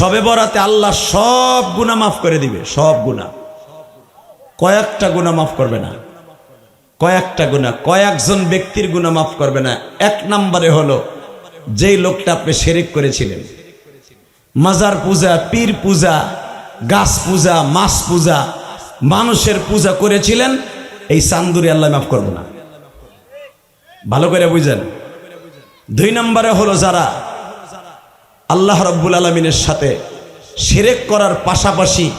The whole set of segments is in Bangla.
সবে বরাতে আল্লাহ সব গুণা মাফ করে দিবে, সব গুণা কয়েকটা গুণা মাফ করবে না। কয়েকটা গুণা কয়েকজন ব্যক্তির গুণা মাফ করবে না। এক নম্বরে হলো, যেই লোকটা আপনি শেরেক করেছিলেন। মাজার পূজা, পীর পূজা, গাছ পূজা, মাছ পূজা, মানুষের পূজা করেছিলেন, এই চান্দুরি আল্লাহ মাফ করবে না। ভালো করে বুঝেন। দুই নম্বরে হলো যারা আল্লাহ রব্বুল আলমিনের সাথে সেরেক করার পাশাপাশি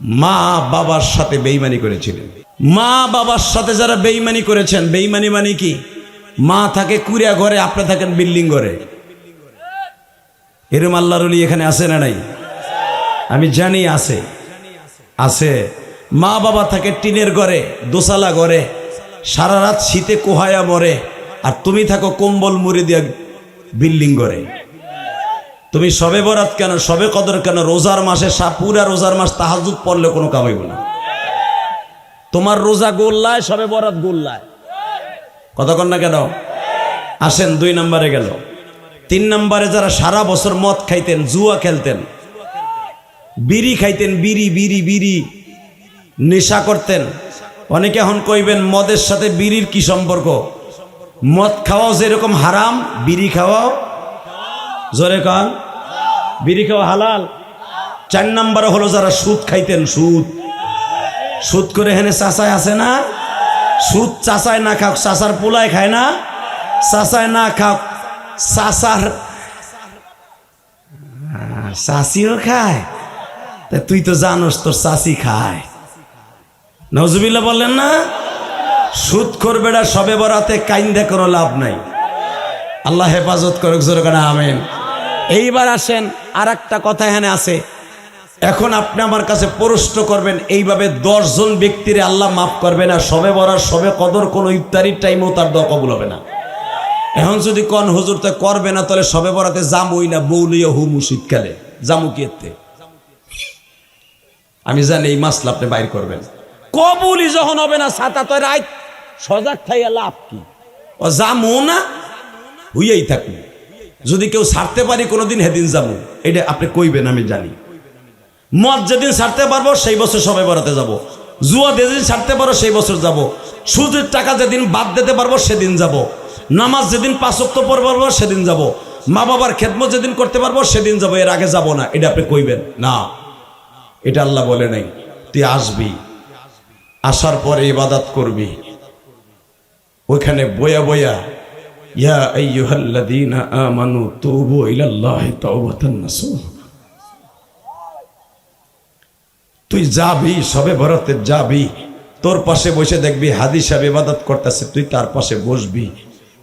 মা বাবার সাথে বেইমানি করেছিলেন। মা বাবার সাথে যারা বেইমানি করেছেন বেইমানি মানে কি? মা থাকে কুড়িয়া ঘরে, আপনি থাকেন বিল্ডিং ঘরে। এরম আল্লাহর এখানে আছে না নাই? আমি জানি আছে। আছে। মা বাবা থাকে টিনের ঘরে, দোসালা ঘরে, সারা রাত শীতে কোহায়া মরে, আর তুমি থাকো কম্বল মুড়ি দিয়া বিল্ডিং ঘরে। তুমি সবে বরাত কেন, সবে কদর কেন, রোজার মাসে পুরা রোজার মাস তাহাজুদ পড়লে কোনো কামাইব না। তোমার রোজা গোল্লায়, সবে বরাত গোল্লায়। কতক্ষণ না কেন? আসেন, দুই নম্বরে গেল। তিন নম্বরে যারা সারা বছর মদ খাইতেন, জুয়া খেলতেন, বিড়ি খাইতেন, বিড়ি বিড়ি বিড়ি, নেশা করতেন, অনেকে এখন কইবেন মদের সাথে বিড়ির কি সম্পর্ক? মদ খাওয়াও যেরকম হারাম, বিড়ি খাওয়াও জোরে কান। বিড়ি খাওয়া হালাল? চার নম্বরে হলো যারা সুদ খাইতেন, সুদ। সুদ করে হেনে চাচায় আছে না? সুদ চাচায় না খাও চাচার পোলায় খায় না? চাচায় না খাও চাচার চাষিও খায়? তা তুই তো জানোস তোর চাষি খায়। নজবিল্লা বললেন না? সুদ করবে সবে বরাতে কাইন্দে কোনো লাভ নাই। আল্লাহ হেফাজত করুক, জোরে করে আমেন। এইবার আসেন আর একটা কথা এখানে আছে। এখন আপনি আমার কাছে প্রশ্ন করবেন, এইভাবে দশজন ব্যক্তিরে আল্লাহ মাফ করবে না, সবে বরার সবে কদর, কোনো ইফতারির টাইমও তার দোয়া কবুল হবে না। এখন যদি কন, হুজুর, তে করবে না, তাহলে সবে বরাতে জামুই না বৌলিয়া হুমু শীতকালে। জামু কি এতে? আমি জানি এই মাসলা আপনি বাইর করবেন। কবুলই যখন হবে না সাতা তো রাত সজাগ থাইয়া লাভ কি? ও জামু না হইয়াই থাকুন যদি কেউ ছাড়তে পারি, কোনোদিন হেদিন যাব। এটা আপনি কইবেন, আমি জানি। মদ যেদিন ছাড়তে পারব, সেই বছর সবাই বেড়াতে যাব। জুয়া যেদিন ছাড়তে পারো, সেই বছর যাব। সুদের টাকা যেদিন বাদ দিতে পারব, সেদিন যাব। নামাজ যেদিন পাঁচক্ত পর পারব, সেদিন যাব। মা বাবার খেদমত যেদিন করতে পারব, সেদিন যাব। এর আগে যাব না। এটা আপনি কইবেন? না। এটা আল্লাহ বলে নাই। তুই আসবি। আসার পরে ইবাদাত করবি। ওইখানে বয়া বয়া ইয়া আইয়ুহাল্লাযীনা আমানু তুবু ইলাল্লাহি তাওবাতান নাসুহ তুই যাবি, সবে ভরতে যাবি, তোর পাশে বসে দেখবি হাদি সাহেব ইবাদত করতেছে, তুই তার পাশে বসবি।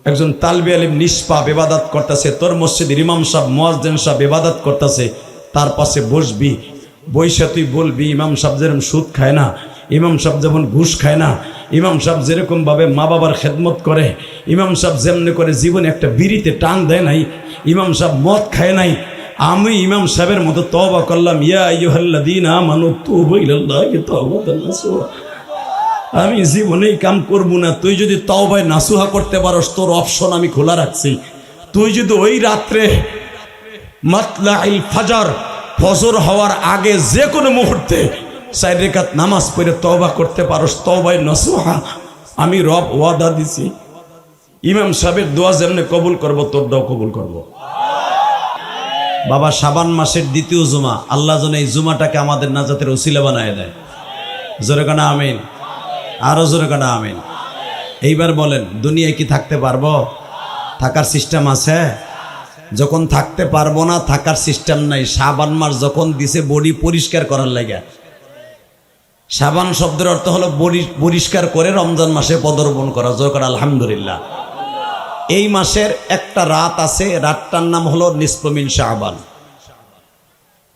একজন তালবি আলিম নিষ্পাপ ইবাদত করতেছে, তোর মসজিদের ইমাম সাহেব, মোয়াজ্জেন সাহেব ইবাদত করতেছে, তার পাশে বসবি। বৈশা তুই বলবি, ইমাম সাহেব যেরকম সুদ খায় না ইমাম সাহেব যেমন ঘুষ খায় না, ইমাম সাহেব যেরকমভাবে মা বাবার খেদমত করে, ইমাম সাহেব যেমনি করে জীবনে একটা বিড়িতে টান দেয় নাই, ইমাম সাহেব মদ খায় নাই, আমি ইমাম সাহেবের মতো তবা করলাম, ইয়া আইয়ুহাল্লাযীনা আমানু তুবু তাওবাতান নাসুহা। আমি জীবনেই কাম করব না, তুই যদি তওবায় নাসুহা করতে পারস, তোর অপশন আমি খোলা রাখছি। তুই যদি ওই রাত্রে মাতলাইল ফাজার, ফজর হওয়ার আগে যে কোনো মুহূর্তে চার রেখাত নামাজ পড়ে তওবা করতে পারস, তওবায় নাসুহা আমি রব ওয়াদা দিছি। ইমাম সাহেবের দোয়া যেমনি কবুল করব তোর দোয়া কবুল করব। বাবা সাবান মাসের দ্বিতীয় জুমা, আল্লাহ যেন এই জুমাটাকে আমাদের নাজাতের ওসিলা বানায় দেয়। জোরে কানা আমিন। আরও জোরে কানা আমিন। এইবার বলেন, দুনিয়ায় কি থাকতে পারব? থাকার সিস্টেম আছে? যখন থাকতে পারব না, থাকার সিস্টেম নাই। সাবান মাস যখন দিছে, বডি পরিষ্কার করার লাগে। সাবান শব্দের অর্থ হলো পরিষ্কার করে রমজান মাসে পদর্পণ করা। জোর করা আলহামদুলিল্লাহ। এই মাসের একটা রাত আছে, রাতটার নাম হলো নিষ্পমিন শাহবান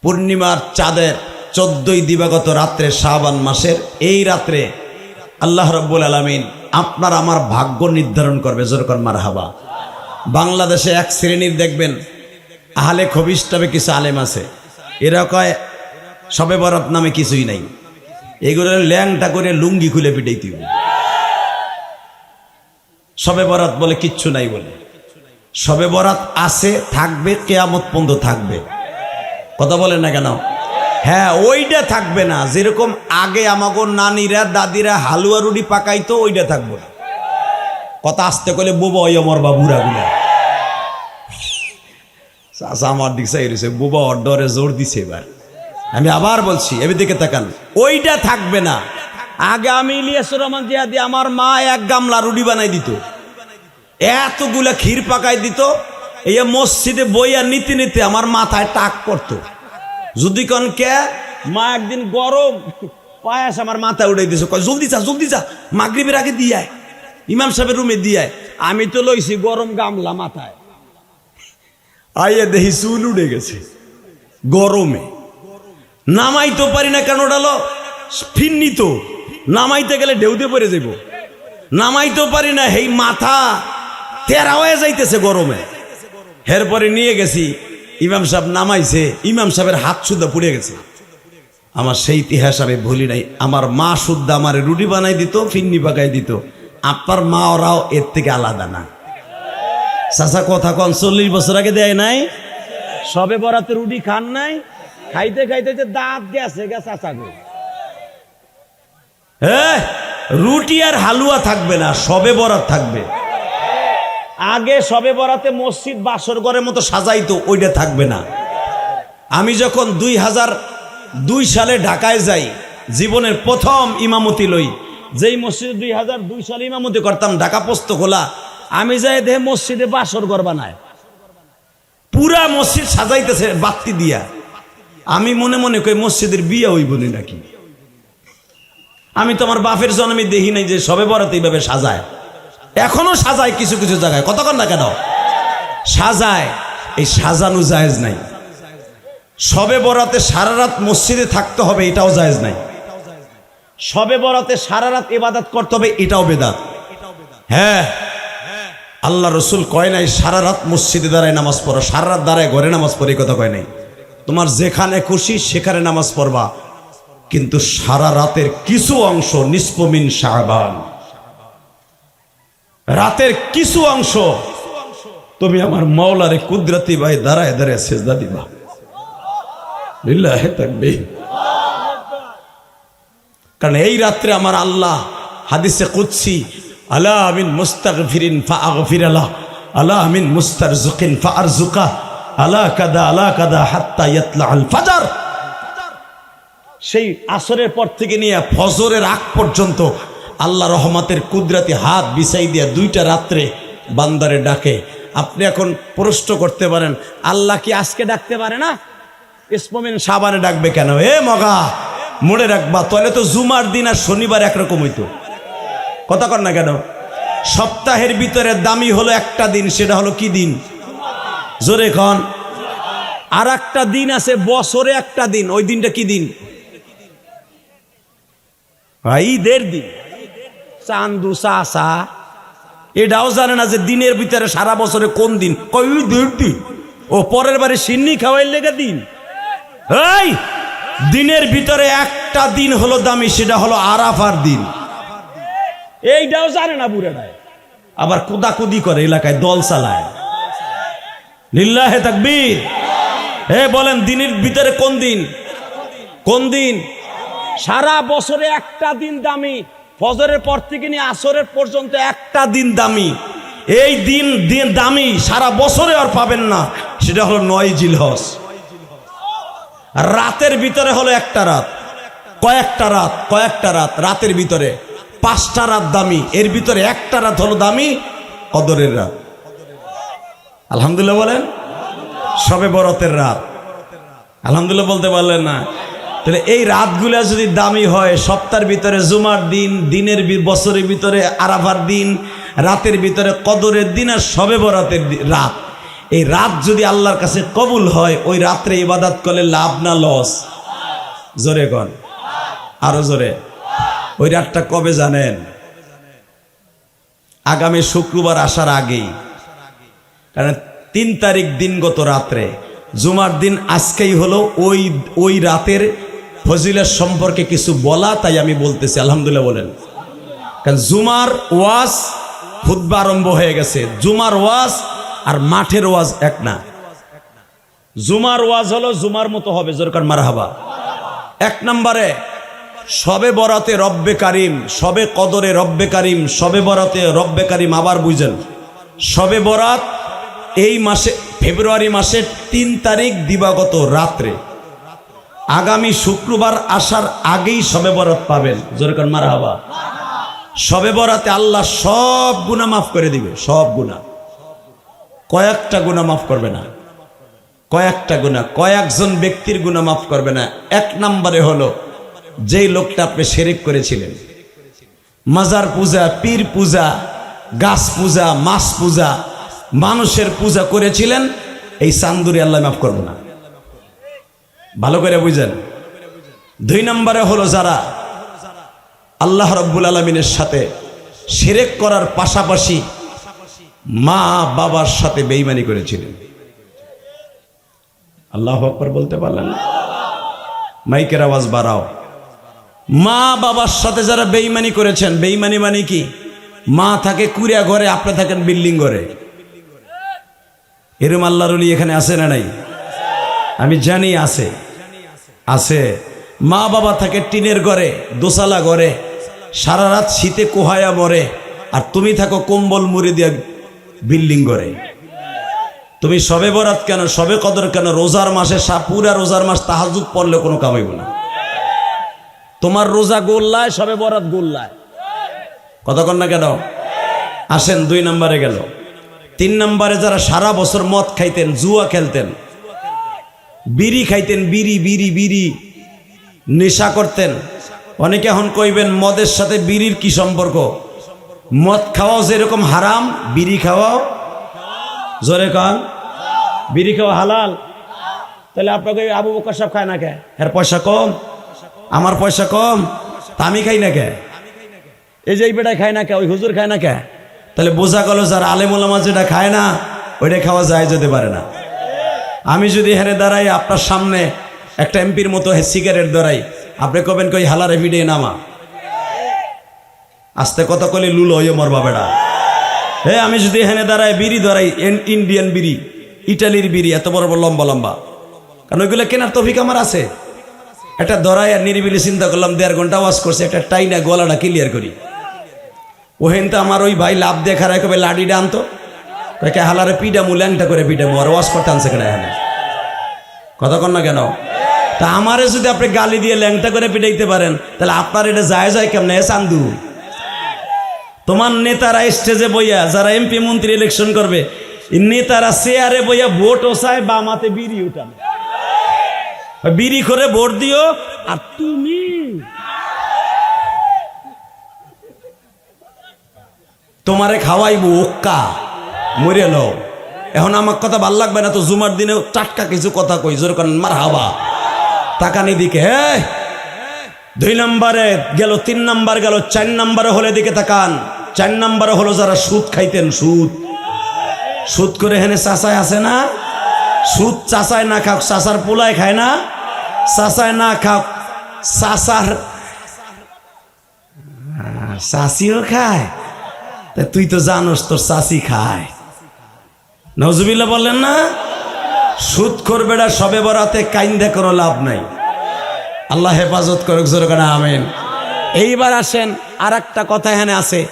পূর্ণিমার চাঁদের চোদ্দই দিবাগত রাত্রে শাহবান মাসের এই রাত্রে আল্লাহ রব্বুল আলমিন আপনার আমার ভাগ্য নির্ধারণ করবে। জোরকর মার হাবা বাংলাদেশে এক শ্রেণির দেখবেন, আহলে খবিস্টাবে কিছু আলেম আছে। এরা কয়, সবে বরত নামে কিছুই নাই। এগুলো ল্যাংটা করে লুঙ্গি খুলে পিটাইতে। সবে বরাত বলে কিচ্ছু নাই বলে। সবে বরাত আছে, থাকবে, কেয়ামত পর্যন্ত থাকবে। কথা বলেন না কেন? হ্যাঁ ওইটা থাকবে না। যেরকম আগে আমাগো নানিরা, দাদিরা হালুয়া রুটি পাকাইতো, ওইটা থাকব না। কথা আসতে করলে বোবা, ওই আমার বা বুড়া গুলা আমার দিক বোবা, ওর ডরে জোর দিছে এবার। আমি আবার বলছি এবার দিকে তাকান। ওইটা থাকবে না। আগে আমি ইলিয়াসুর রহমান জিহাদি, আমার মা এক গামলা রুটি বানাই দিত। এতগুলা ক্ষীর পাকাই দিত। এই মসজিদে বইয়া নিতে নিতে আমার মাথায় টাক পড়তো। যদি কন কে, মা একদিন গরম পায়াস আমার মাথায় উড়াই দিছে, কয়, জলদি যা জলদি যা, মাগরিবের আগে দিয়ে ইমাম সাহেবের রুমে দিয়ে আমি তো লইছি গরম গামলা মাথায়। আইয়ে দেখি চুল উড়ে গেছে। গরমে। নামাইতে পারি না কেন ডালো ফিন্নি তো নামাইতে গেলে ঢেউতে পড়ে যাইব। নামাইতেও পারি না, হেই মাথা তেরা হয়ে যাইতেছে গরমে। এরপরে নিয়ে গেছি, ইমাম সাহেব নামাইছে, ইমাম সাহেবের হাত সুদ্ধা পুড়ে গেছে। আমার সেই ইতিহাস আমি ভুলি নাই। আমার মা শুদ্ধ আমার রুটি বানাই দিত, ফিন্নি পাকাই দিত। আপনার মা ওরাও এর থেকে আলাদা না। চাচা কথা কন, চল্লিশ বছর আগে দেয় নাই? সবে বরাতে রুটি খান নাই? খাইতে খাইতে যে দাঁত গেছে গে চাচা গো হ্যাঁ রুটি আর হালুয়া থাকবে না সবে বরাত থাকবে। আগে সবে বরাতে মসজিদ বাসর ঘরের মতো সাজাইতো ওইটা থাকবে না। আমি যখন দুই হাজার দুই সালে ঢাকায় যাই জীবনের প্রথম ইমামতি লই যেই মসজিদে দুই হাজার দুই সালে ইমামতি করতাম ঢাকা পোস্ত খোলা আমি যাই দেহে মসজিদে বাসর ঘর বানায় পুরা মসজিদ সাজাইতেছে বাতি দিয়া। আমি মনে মনে কই, মসজিদের বিয়ে হইব নাকি? আমি তো আমার বাপের জন্মে দেখি নাই যে সবে বরাতে এইভাবে সাজায়। এখনও সাজায় কিছু কিছু জায়গায়। কতক্ষণ না কেন? সাজায়। এই সাজানো জায়েজ নাই। সবে বরাতে সারা রাত মসজিদে থাকতে হবে, এটাও জায়েজ নাই। সবে বরাতে সারা রাত ইবাদত করতে হবে, এটাও বেদাত। হ্যাঁ। আল্লাহ রসুল কয় নাই, সারা রাত মসজিদে দাঁড়ায় নামাজ পড়ো, সারা রাত দাঁড়ায় ঘরে নামাজ পড়ে কথা কয় নাই। তোমার যেখানে খুশি, সেখানে নামাজ পড়বা। কিন্তু সারা রাতের কিছু অংশ নিষ্পমিন শাহবান রাতের কিছু অংশ তুমি আমার মাওলারে কুদরতি ভাই দাঁড়ায় দাঁড়ায় সেজদা দিবা। কারণ এই রাত্রে আমার আল্লাহ হাদিসে কুৎসি আলা আমিন মুস্তাগফিরিন ফাআগফির আলা আলা আমিন মুস্তার জুকিন ফা আর ফাআরজুকা আলা কাদা আলা কাদা হাত্তা ইয়াতলা আল ফাজার। সেই আসরের পর থেকে নিয়ে ফজরের আগ পর্যন্ত আল্লাহ রহমতের কুদরাতি হাত বিছাই দিয়া দুইটা রাত্রে বান্দারে ডাকে। আপনি এখন প্রশ্ন করতে পারেন, আল্লাহ কি আজকে ডাকতে পারে না? ইসমমিন সাবানে ডাকবে কেন? এ মগা, মনে রাখবা, তাহলে তো জুমার দিন আর শনিবার একরকম হইতো। কথা কর না কেন? সপ্তাহের ভিতরে দামি হলো একটা দিন, সেটা হলো কি দিন? জোরে খন আর একটা দিন আছে, বছরে একটা দিন। ওই দিনটা কি দিন? ঈদের দিন। চান্দু চাষা এটাও জানে না যে দিনের ভিতরে সারা বছরে কোন দিন। দিন? ও পরের বারে সিন্নি খাওয়াই লেগে দিন। দিনের ভিতরে একটা দিন হলো দামি, সেটা হলো আরাফার দিন। এইটাও জানে না বুড়াটায় আবার কুদাকুদি করে, এলাকায় দল চালায়। লিল্লাহে তাকবীর। হে, বলেন, দিনের ভিতরে কোন দিন? কোন দিন? সারা বছরে একটা দিন দামি, ফজরের পর থেকে নিয়ে আসরের পর্যন্ত একটা দিন দামি। এই দিন দিন দামি, সারা বছরে আর পাবেন না। সেটা হলো নয় জিলহস রাতের ভিতরে হলো একটা রাত। কয়েকটা রাত কয়েকটা রাত রাতের ভিতরে। পাঁচটা রাত দামি, এর ভিতরে একটা রাত হলো দামি কদরের রাত। আলহামদুলিল্লাহ বলেন? সবে বরতের রাত। আলহামদুলিল্লাহ বলতে পারলেন না। তাহলে এই রাতগুলা যদি দামি হয়, সপ্তাহের ভিতরে জুমার দিন, দিনের বছরের ভিতরে আরাফার দিন, রাতের ভিতরে কদরের দিন আর সবে বরাতের রাত। এই রাত যদি আল্লাহর কাছে কবুল হয়, ওই রাত্রে ইবাদাত করলে লাভ না লস? জোরে কন। আরও জোরে। ওই রাতটা কবে জানেন? আগামী শুক্রবার আসার আগেই। কারণ তিন তারিখ দিনগত রাত্রে, জুমার দিন আজকেই হলো ওই ওই রাতের ফজিলের সম্পর্কে কিছু বলা, তাই আমি বলতেছি, আলহামদুলিল্লাহ বলেন। কারণ জুমার ওয়াজ খুদ্া আরম্ভ হয়ে গেছে। জুমার ওয়াজ আর মাঠের ওয়াজ এক না। জুমার ওয়াজ হলো জুমার মতো হবে জোরকার মারহাবা। এক নম্বরে, সবে বরাতে রব্বে কারিম, সবে কদরে রব্বে কারিম, সবে বরাতে রব্বে কারিম আবার বুঝেন। সবে বরাত এই মাসে, ফেব্রুয়ারি মাসের তিন তারিখ দিবাগত রাত্রে। আগামী শুক্রবার আসার আগেই সবে বরাত পাবেন। জোরকার মারহাবা। সবে বরাতে আল্লাহ সব গুণা মাফ করে দিবে, সব গুণা কয়েকটা গুণা মাফ করবে না। কয়েকটা গুণা কয়েকজন ব্যক্তির গুণা মাফ করবে না। এক নম্বরে হলো, যেই লোকটা আপনি সেরেক করেছিলেন। মাজার পূজা, পীর পূজা, গাছ পূজা, মাছ পূজা মানুষের পূজা করেছিলেন, এই চান্দুরি আল্লাহ মাফ করবে না। ভালো করে বুঝেন। দুই নম্বরে হলো যারা আল্লাহ রব্বুল আলমিনের সাথে সেরেক করার পাশাপাশি মা বাবার সাথে বেইমানি করেছিলেন। আল্লাহ আকবর বলতে পারলেন মাইকের আওয়াজ বাড়াও। মা বাবার সাথে যারা বেইমানি করেছেন বেইমানি মানে কি? মা থাকে কুড়িয়া ঘরে, আপনি থাকেন বিল্ডিং ঘরে। এরম আল্লাহর অলি এখানে আছে না নাই? আমি জানি আছে। আছে। মা বাবা থাকে টিনের ঘরে, দোসালা ঘরে, সারা রাত শীতে কোহায়া মরে, আর তুমি থাকো কম্বল মুড়ি দিয়া বিল্ডিং ঘরে। তুমি সবে বরাত কেন, সবে কদর কেন, রোজার মাসে সা, পুরা রোজার মাস তাহাজুদ পড়লে কোনো কামাইব না। তোমার রোজা গোল্লায়, সবে বরাত গোল্লায়। কতক্ষণ না কেন? আসেন, দুই নম্বরে গেল। তিন নম্বরে যারা সারা বছর মদ খাইতেন, জুয়া খেলতেন, বিড়ি খাইতেন, বিড়ি বিড়ি বিড়ি, নেশা করতেন। অনেকে এখন কইবেন, মদের সাথে বিড়ির কি সম্পর্ক? মদ খাওয়াও যেরকম হারাম, বিড়ি খাওয়াও জোরে কন। বিড়ি খাওয়া হালাল। তাহলে আপনাকে আবু বকর সাহেব খায় না কে? এর পয়সা কম? আমার পয়সা কম? তা আমি খাই না কে? এই যে এই বেটায় খায় না কে? ওই হুজুর খায় না কে? তাহলে বোঝা গেল যার আলেমুলামা যেটা খায় না, ওইটা খাওয়া যায় যেতে পারে না। আমি যদি হেরে দাঁড়াই, আপনার সামনে একটা এমপির মতো সিগারেট ধরাই, আপনি কবেন কই, হালারে ভিডিও নামা আস্তে কত কলে লুল হইও মরবা বেড়া হে, আমি যদি এখানে দাঁড়াই, বিড়ি ইন- ইন্ডিয়ান বিড়ি, ইটালির বিড়ি, এত বড় বড় লম্বা লম্বা। কারণ ওইগুলো কেনার তফিক আমার আছে। একটা ধরাই আর নিরিবিলি চিন্তা করলাম, দেড় ঘণ্টা ওয়াশ করছে, একটা টাইনা গলাটা ক্লিয়ার করি। ওহেন তো আমার ওই ভাই লাভ দেখা রায় কবে লাডিটা আনতো কয়েকে হালারে পিডা মু, ল্যাংটা করে পিডা মু, আর ওয়াশ করতে আনছে কেন এখানে? কন না কেন? তা আমারে যদি আপনি গালি দিয়ে ল্যাংটা করে পিটাইতে পারেন, তাহলে আপনার এটা যায় যায় কেমন, এ চান্দু? তোমার নেতারা স্টেজে বইয়া, যারা এমপি মন্ত্রী ইলেকশন করবে নেতারা চেয়ারে বইয়া ভোট ওসায় বা মাতে বিড়ি উঠান বিড়ি করে ভোট দিও, আর তুমি তোমারে খাওয়াইবো ওক্কা। মরে লও। এখন আমার কথা ভালো লাগবে না তো জুমার দিনে টাটকা কিছু কথা কই, জোর করেন মার হাবা তাকানি দিকে দুই নম্বরে গেল, তিন নাম্বার গেল, চার নাম্বারে হলে দিকে তাকান। চার নাম্বারে হলো যারা সুদ খাইতেন, সুদ। সুদ করে হেনে চাচায় আছে না? সুদ চাচায় না খাক, চাচার পোলায় খায় না? চাচায় না খাক, চাচার চাষিও খায়? তুই তো জানোস তোর চাষি খায়। নজবিল্লা বললেন না? সুদ করবে না, সবে বরাতে কাইন্দা করো, লাভ নাই। আল্লাহ হেফাজত করুক জোরে করে আমেন। এইবার আসেন আর একটা কথা এখানে আছে।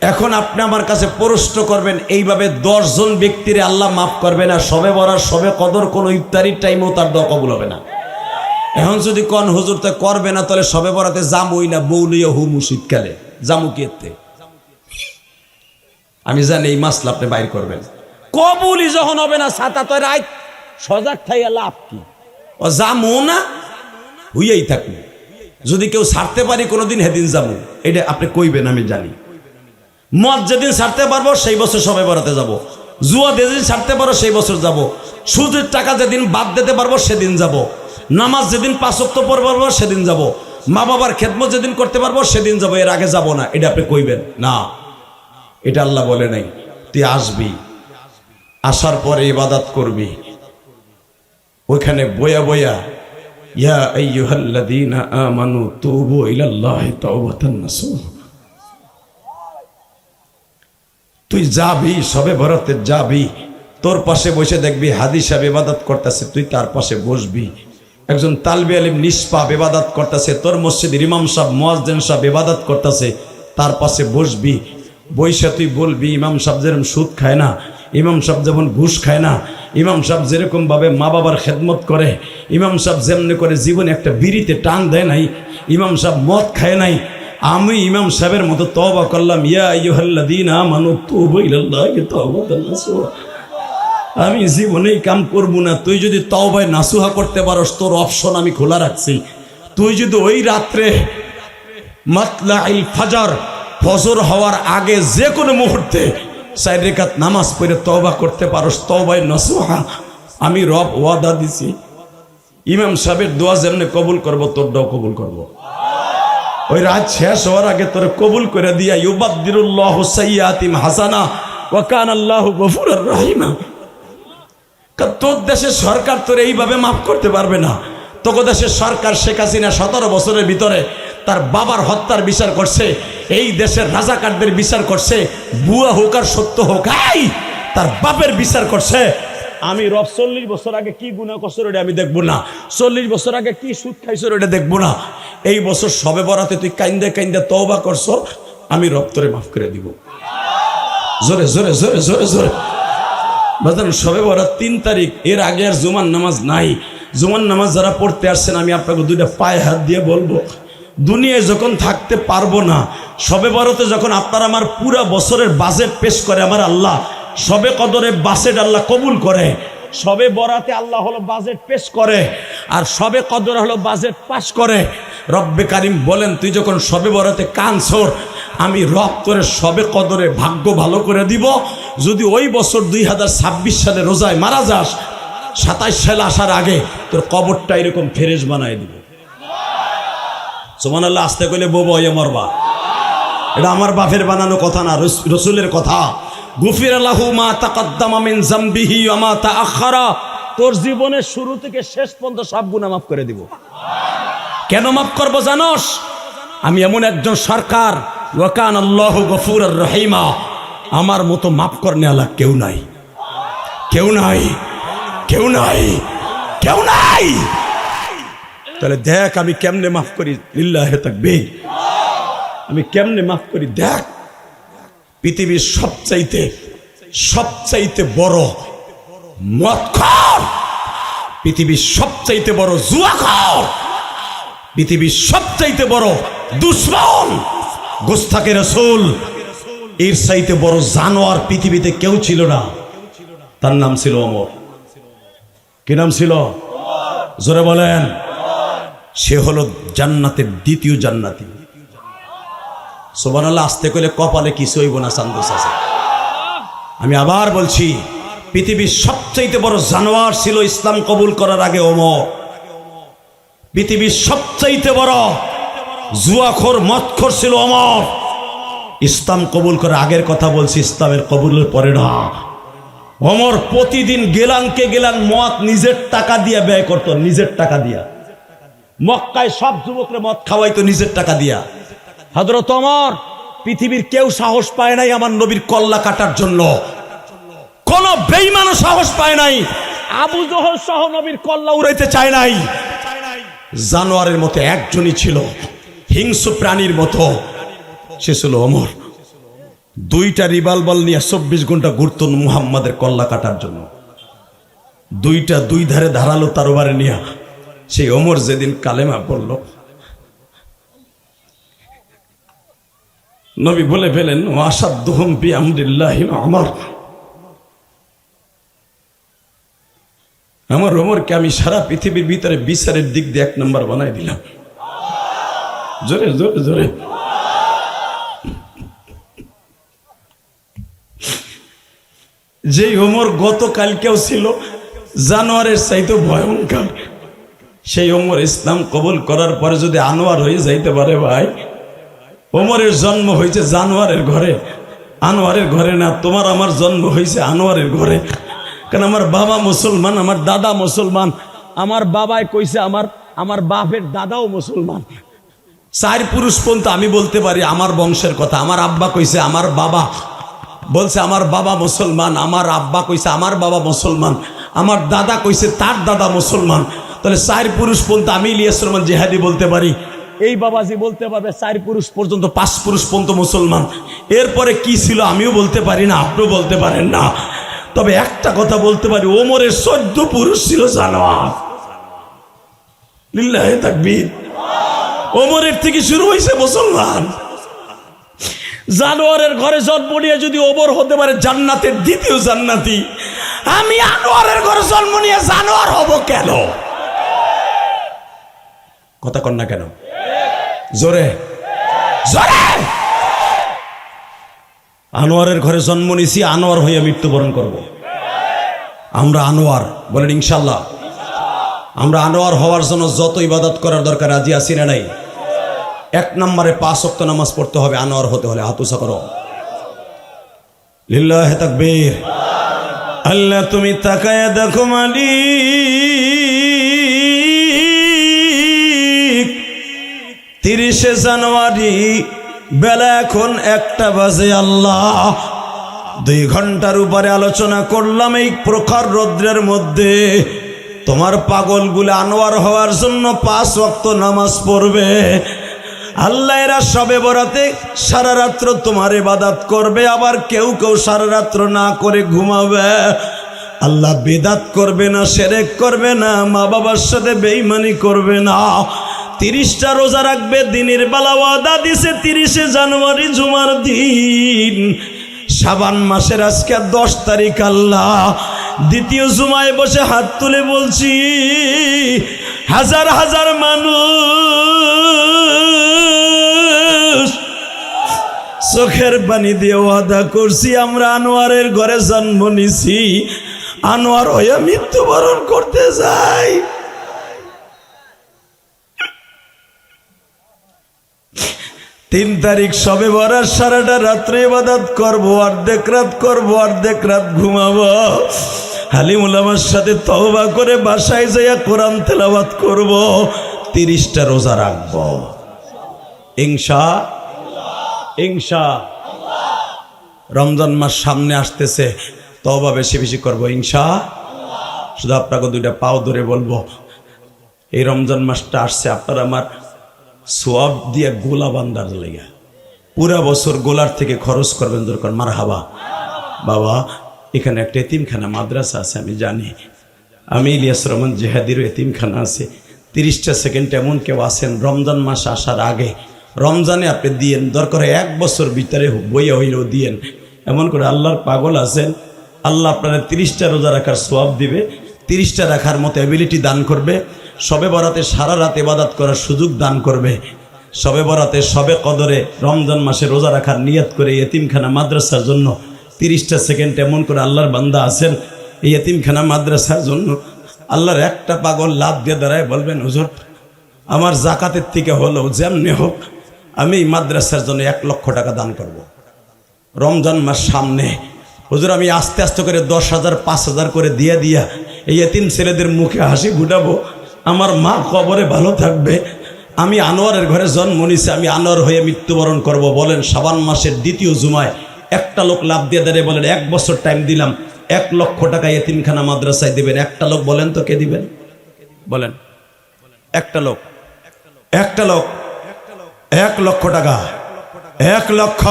এখন আপনি আমার কাছে প্রশ্ন করবেন, এইভাবে দশজন ব্যক্তির আল্লাহ মাফ করবে না, সবে বরার সবে কদর, কোনো ইফতারির টাইমেও তার দোয়া কবুল হবে না। এখন যদি কন হুজুর, তে করবে না, তাহলে সবে বরাতে জামুই না বৌলিও হুমু শীতকালে। জামু আমি জানি এই মাসলা আপনি বাইর করবেন কবুলই যখন হবে না, সাতা তো রাত সজাগ থাইয়া লাভ কি ও জামু না, হইয়াই থাকুন যদি কেউ ছাড়তে পারি, কোনোদিন হেদিন যাব এটা আপনি কইবেন, আমি জানি মদ যেদিন ছাড়তে পারব, সেই বছর সবাই বেড়াতে যাব। জুয়া যেদিন ছাড়তে পারো, সেই বছর যাব। সুদের টাকা যেদিন বাদ দিতে পারব, সেদিন যাব। নামাজ যেদিন পাঁচক্ত পড়তে পারব, সেদিন যাব। মা বাবার খেদমত যেদিন করতে পারব, সেদিন যাব এর আগে যাব না, এটা আপনি কইবেন না এটা আল্লাহ বলে নাই, তুই আসবি, আসার পরে ইবাদাত করবি। ওইখানে বয়া বয়া তুই যাবি, সবে বরাতে যাবি, তোর পাশে বসে দেখবি হাদি সাহেব ইবাদত করতেছে, তুই তার পাশে বসবি। একজন তালবি আলিম নিষ্পাপ ইবাদত করতেছে, তোর মসজিদ ইমাম সাহেব, মোয়াজ্জেন সাহেব ইবাদত করতেছে, তার পাশে বসবি। বৈশা তুই বলবি, ইমাম সাহেব যেরকম সুদ খায় না, ইমাম সাহেব যেমন ঘুষ খায় না, ইমাম সাহেব যেরকমভাবে মা বাবার খেদমত করে, ইমাম সাহেব যেমনি করে জীবনে একটা বিড়িতে টান দেয় নাই, ইমাম সাহেব মদ খায় নাই, আমি ইমাম সাহেবের মতো তওবা করলাম, ইয়া তুবু আমি জীবনেই কাম করব না, তুই যদি তওবায় নাসুহা করতে পারস, তোর অপশন আমি খোলা রাখছি। তুই যদি ওই রাত্রে মাতলাইল ফাজার ফজর হওয়ার আগে যে কোনো মুহূর্তে রেখাত নামাজ পড়ে তওবা করতে পারস, তওবায় নাসুহা আমি রব ওয়াদা দিছি। ইমাম সাহেবের দোয়া যেমনি কবুল করব, তোরটাও কবুল করব। ওই রাত শেষ হওয়ার আগে তোরে কবুল করে দিয়া, ইউবাদ্দিরুল্লাহ সাইয়াতিম হাসানা ওয়াকান আল্লাহ গফুর রাহিমা। তোর দেশের সরকার তোর এইভাবে মাফ করতে পারবে না। দেশের সরকার শেখ হাসিনা সতেরো বছরের ভিতরে তার বাবার হত্যার বিচার করছে, এই দেশের রাজাকারদের বিচার করছে বুয়া হোক আর সত্য হোক আই তার বাপের বিচার করছে। আমি রব চল্লিশ বছর আগে কি গুণা করছ ওটা আমি দেখব না। চল্লিশ বছর আগে কি সুদ খাইছো ওটা দেখব না। এই বছর সবে বরাতে তুই কাইন্দে কাইন্দে তওবা করছ, আমি রব তোরে মাফ করে দিব। জোরে জোরে জোরে জোরে জোরে। সবে বরাত তিন তারিখ, এর আগে আর জুমার নামাজ নাই। জুমার নামাজ যারা পড়তে আসছেন, আমি আপনাকে দুইটা পায়ে হাত দিয়ে বলব। দুনিয়ায় যখন থাকতে পারব না সবে বরতে যখন আপনার আমার পুরা বছরের বাজেট পেশ করে আমার আল্লাহ সবে কদরে বাজেট আল্লাহ কবুল করে। সবে বরাতে আল্লাহ হলো বাজেট পেশ করে, আর সবে কদর হলো বাজেট পাশ করে। রব্বে কারিম বলেন, তুই যখন সবে বরাতে কানসর আমি রব করে সবে কদরে ভাগ্য ভালো করে দিব। যদি ওই বছর দুই হাজার ছাব্বিশ সালে রোজায় মারা যাস সাতাইশ সালে আসার আগে তোর কবরটা এরকম ফেরেজ বানায় দিব। সোমান আল্লাহ আসতে কইলে বউ বয়ে মরবা এটা আমার বাপের বানানো কথা না রসুলের কথা। গুফির আল্লাহু মা তাকাদ্দামা মিন জামবিহি ওয়া মা তাআখারা তোর জীবনের শুরু থেকে শেষ পর্যন্ত সব গুনাহ মাফ করে দিব। কেন মাফ করব জানোস? আমি এমন একজন সরকার ওয়াকান আল্লাহ গফুর রহিমা। আমার মতো মাফ করনে আল্লাহ কেউ নাই। কেউ নাই। কেউ নাই। কেউ নাই। তাহলে দেখ আমি কেমনে মাফ করি। লিল্লাহে থাকবে আমি কেমনে মাফ করি? দেখ। পৃথিবীর সবচাইতে সবচাইতে বড় মদখর। পৃথিবীর সবচাইতে বড় জুয়া জুয়াখর। পৃথিবীর সবচাইতে বড় দুশ্মন। গোস্তাকে রসুল, এর চাইতে বড় জানোয়ার পৃথিবীতে কেউ ছিল না। তার নাম ছিল অমর কি নাম ছিল? জোরে বলেন। সে হলো জান্নাতের দ্বিতীয় জান্নাতি। সোবান আল্লাহ আসতে করলে কপালে কিছু হইব না সান্দোস আছে। আমি আবার বলছি, পৃথিবীর সবচাইতে বড় জানোয়ার ছিল ইসলাম কবুল করার আগে অমর পৃথিবীর সবচাইতে বড় জুয়াখোর, মদখোর ছিল অমর ইসলাম কবুল করে আগের কথা বলছি, ইসলামের কবুলের পরে না। অমর প্রতিদিন গেলানকে গেলান মদ নিজের টাকা দিয়া ব্যয় করত, নিজের টাকা দিয়া। মক্কায় সব যুবকরে মদ খাওয়াইতো, নিজের টাকা দিয়া। হজরত অমর, পৃথিবীর কেউ সাহস পায় নাই আমার নবীর কল্লা কাটার জন্য। কোন বেইমানও সাহস পায় নাই। আবু জহর সহ নবীর কল্লা উড়াইতে চায় নাই। জানোয়ারের মতো একজনই ছিল, হিংস্র প্রাণীর মতো। সে ছিল অমর। দুইটা রিবালবল নিয়ে চব্বিশ ঘণ্টা ঘুরত মুহাম্মাদের কল্লা কাটার জন্য। দুইটা দুই ধারে ধারালো তারবারে নিয়ে সেই অমর যেদিন কালেমা পড়ল। নবী বলে ফেলেন আসাদ্দুহম বি আমরিল্লাহ আমার আমার ওমরকে আমি সারা পৃথিবীর ভিতরে বিচারের দিক দিয়ে এক নম্বর বানাই দিলাম। জোরে জোরে জোরে। যেই ওমর গতকালকেও ছিল, জানোয়ারের চাইতে ভয়ঙ্কর। সেই ওমর ইসলাম কবুল করার পরে যদি আনোয়ার হয়ে যাইতে পারে ভাই ওমরের জন্ম হয়েছে জানোয়ারের ঘরে। আনোয়ারের ঘরে না, তোমার আমার জন্ম হয়েছে আনোয়ারের ঘরে। কারণ আমার বাবা মুসলমান, আমার দাদা মুসলমান, আমার বাবাই কইছে আমার আমার বাপের দাদাও মুসলমান। চার পুরুষ পর্যন্ত আমি বলতে পারি আমার বংশের কথা। আমার আব্বা কইছে আমার বাবা বলছে, আমার বাবা মুসলমান, আমার আব্বা কইছে, আমার বাবা মুসলমান, আমার দাদা কইছে, তার দাদা মুসলমান। তাহলে চার পুরুষ পর্যন্ত আমি ইলিয়াস রহমান জেহাদি বলতে পারি। এই বাবাজি বলতে পারবে, চার পুরুষ পর্যন্ত, পাঁচ পুরুষ পর্যন্ত মুসলমান। এরপরে কি ছিল আমিও বলতে পারি না, আপনিও বলতে পারেন না। তবে একটা কথা বলতে পারি ওমরের চোদ্দ পুরুষ ছিল জানোয়ার। লিল্লাহে ওমরের থেকে শুরু হয়েছে মুসলমান। জানোয়ারের ঘরে জন্ম নিয়ে যদি ওবর হতে পারে জান্নাতের দ্বিতীয় জান্নাতি, আমি আনোয়ারের ঘরে জন্ম নিয়ে জানোয়ার হব কেন? কথা কন না কেন? জোরে। জোরে! আনোয়ারের ঘরে জন্ম নিছি আনোয়ার হয়ে মৃত্যুবরণ করব। আমরা আনোয়ার, বলেন ইনশাল্লাহ। আমরা আনোয়ার হওয়ার জন্য যত ইবাদত করার দরকার, রাজি আছি না নাই? এক নম্বরে পাঁচ অক্ত নামাজ পড়তে হবে, আনোয়ার হতে হলে হাতুসা করো। লিল্লাহ তাকবীর। আল্লাহ তুমি তাকায় দেখো মালিক। তিরিশে জানুয়ারি বেলা এখন একটা বাজে আল্লাহ। দুই ঘণ্টার উপরে আলোচনা করলাম এই প্রখর রৌদ্রের মধ্যে। তোমার পাগলগুলো আনোয়ার হওয়ার জন্য পাঁচ ওয়াক্ত নামাজ পড়বে। আল্লাহ এরা সবে বরাতে সারা রাত্র তোমার ইবাদত করবে, আবার কেউ কেউ সারা রাত্র না করে ঘুমাবে। আল্লাহ বেদাত করবে না, সেরেক করবে না মা বাবার সাথে বেইমানি করবে না। তিরিশটা রোজা রাখবে, দিনের বেলা ওয়াদা দিছে তিরিশে জানুয়ারি জুমার দিন। সাবান মাসের আজকে দশ তারিখ আল্লাহ। দ্বিতীয় জুমায় বসে হাত তুলে বলছি, হাজার হাজার মানুষ চোখের পানি দিয়ে ওয়াদা করছি, আমরা আনোয়ারের ঘরে জন্ম নিছি। আনোয়ার হয়ে মৃত্যুবরণ করতে যাই। তিন তারিখ সবে বরার সারাটা রাত্রে ইবাদত করব, অর্ধেক রাত করব, অর্ধেক রাত ঘুমাবো। হালিমুল আমার সাথে তহবা করে বাসায় যাইয়া কোরআন তেলাবাত করব, তিরিশটা রোজা রাখব। ইংসা ইংসা রমজান মাস সামনে আসতেছে তবা বেশি বেশি করব ইংসা শুধু আপনাকে দুইটা পাও ধরে বলব, এই রমজান মাসটা আসছে আপনার আমার সোয়াব দিয়ে গোলা বান্দার লেগে। পুরা বছর গোলার থেকে খরচ করবেন, দরকার মার হাবা। বাবা, এখানে একটা এতিমখানা মাদ্রাসা আছে, আমি জানি। আমি ইলিয়াস রহমান জেহাদিরও এতিমখানা আছে। তিরিশটা সেকেন্ড এমন কেউ আসেন রমজান মাস আসার আগে রমজানে আপনি দিয়েন, দরকার এক বছর ভিতরে বইয়া হইলেও দিয়েন। এমন করে আল্লাহর পাগল আছেন, আল্লাহ আপনারা তিরিশটা রোজা রাখার সোয়াব দিবে, তিরিশটা রাখার মতো অ্যাবিলিটি দান করবে, সবে বরাতে সারা রাত ইবাদত করার সুযোগ দান করবে। সবে বরাতে, সবে কদরে রমজান মাসে রোজা রাখার নিয়াত করে এতিমখানা মাদ্রাসার জন্য তিরিশটা সেকেন্ড এমন করে আল্লাহর বান্দা আছেন, এই এতিমখানা মাদ্রাসার জন্য আল্লাহর একটা পাগল লাভ দিয়ে দাঁড়ায় বলবেন, হুজুর, আমার জাকাতের থেকে হলেও যেমনি হোক আমি মাদ্রাসার জন্য এক লক্ষ টাকা দান করব। রমজান মাস সামনে। হুজুর, আমি আস্তে আস্তে করে দশ হাজার, পাঁচ হাজার করে দিয়ে দিয়া এই এতিম ছেলেদের মুখে হাসি ফুটাবো। আমার মা কবরে ভালো থাকবে। আমি আনোয়ারের ঘরে জন্ম নিছি আমি আনোয়ার হয়ে মৃত্যুবরণ করব। বলেন, সাবান মাসের দ্বিতীয় জুমায় একটা লোক লাভ দিয়ে দাঁড়িয়ে বলেন, এক বছর টাইম দিলাম, এক লক্ষ টাকা এতিমখানা মাদ্রাসায় দিবেন। একটা লোক বলেন তো কে দিবেন? বলেন, একটা লোক একটা লোক। এক লক্ষ টাকা। এক লক্ষ।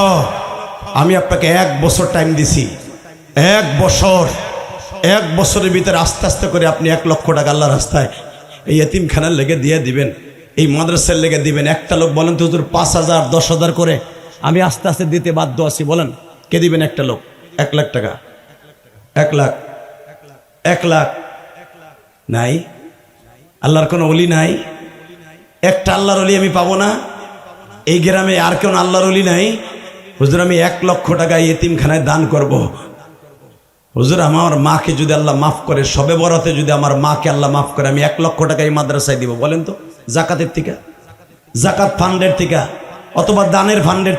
আমি আপনাকে এক বছর টাইম দিছি। এক বছর। এক বছরের ভিতরে আস্তে আস্তে করে আপনি এক লক্ষ টাকা আল্লাহ রাস্তায় এই এতিমখানার লেগে দিয়ে দিবেন, এই মাদ্রাসার লেগে দিবেন। একটা লোক বলেন তো, হুজুর, পাঁচ হাজার, দশ হাজার করে। আমি আস্তে আস্তে দিতে বাধ্য আছি, বলেন। কে দিবেন একটা লোক? এক লাখ টাকা। এক লাখ। এক লাখ। নাই। আল্লাহর কোনো অলি নাই। একটা আল্লাহর অলি আমি পাবো না। এই গ্রামে আর কেউ আল্লাহর অলি নাই হুজুর, আমি এক লক্ষ টাকা এতিমখানায় দান করব। হুজুর, আমার মাকে যদি আল্লাহ মাফ করে, সবে বরাতে যদি আমার মাকে আল্লাহ মাফ করে, আমি এক লক্ষ টাকা এই মাদ্রাসায় দিব বলেন তো, জাকাতের থেকে, জাকাত ফান্ডের থেকে, অথবা দানের ফান্ডের